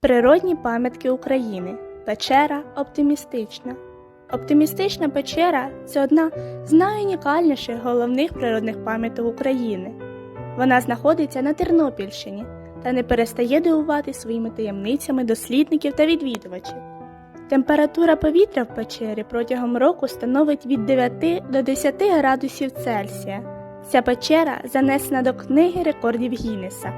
Природні пам'ятки України. Печера оптимістична. Оптимістична печера це одна з найунікальніших головних природних пам'яток України. Вона знаходиться на Тернопільщині та не перестає дивувати своїми таємницями дослідників та відвідувачів. Температура повітря в печері протягом року становить від 9 до 10 градусів Цельсія. Ця печера занесена до книги рекордів Гіннеса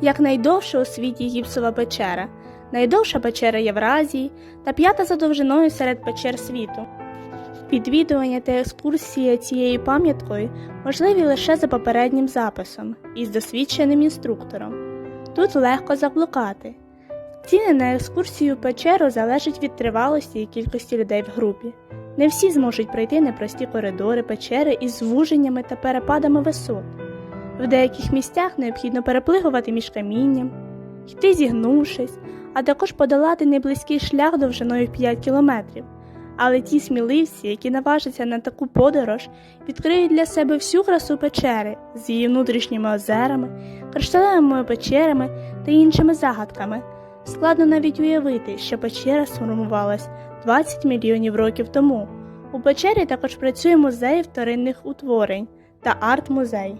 як найдовша у світі гіпсова печера, найдовша печера Євразії та п'ята за довжиною серед печер світу. Відвідування та екскурсія цією пам'яткою можливі лише за попереднім записом із досвідченим інструктором. Тут легко заблукати. Ціни на екскурсію печеру залежать від тривалості і кількості людей в групі. Не всі зможуть пройти непрості коридори печери із звуженнями та перепадами висот. В деяких місцях необхідно переплигувати між камінням, йти зігнувшись, а також подолати неблизький шлях довжиною в 5 кілометрів. Але ті сміливці, які наважаться на таку подорож, відкриють для себе всю красу печери з її внутрішніми озерами, кришталевими печерами та іншими загадками. Складно навіть уявити, що печера сформувалась 20 мільйонів років тому. У печері також працює музей вторинних утворень та арт-музей.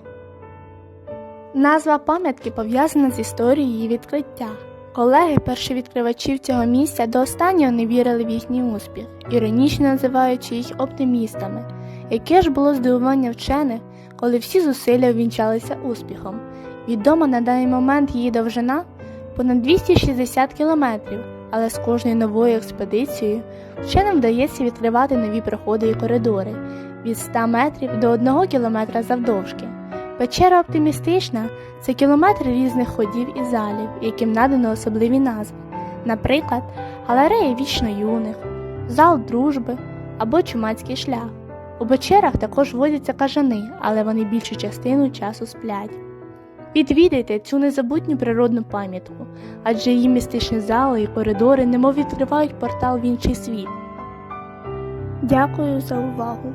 Назва пам'ятки пов'язана з історією її відкриття. Колеги першовідкривачів цього місця до останнього не вірили в їхній успіх, іронічно називаючи їх оптимістами. Яке ж було здивування вчених, коли всі зусилля увінчалися успіхом. Відома на даний момент її довжина понад 260 кілометрів, але з кожною новою експедицією вченим вдається відкривати нові проходи і коридори від 100 метрів до 1 кілометра завдовжки. Печера оптимістична це кілометри різних ходів і залів, яким надано особливі назви, наприклад, галерея вічно юних, зал дружби або чумацький шлях. У печерах також водяться кажани, але вони більшу частину часу сплять. Відвідайте цю незабутню природну пам'ятку, адже її містичні зали і коридори немов відкривають портал в інший світ. Дякую за увагу!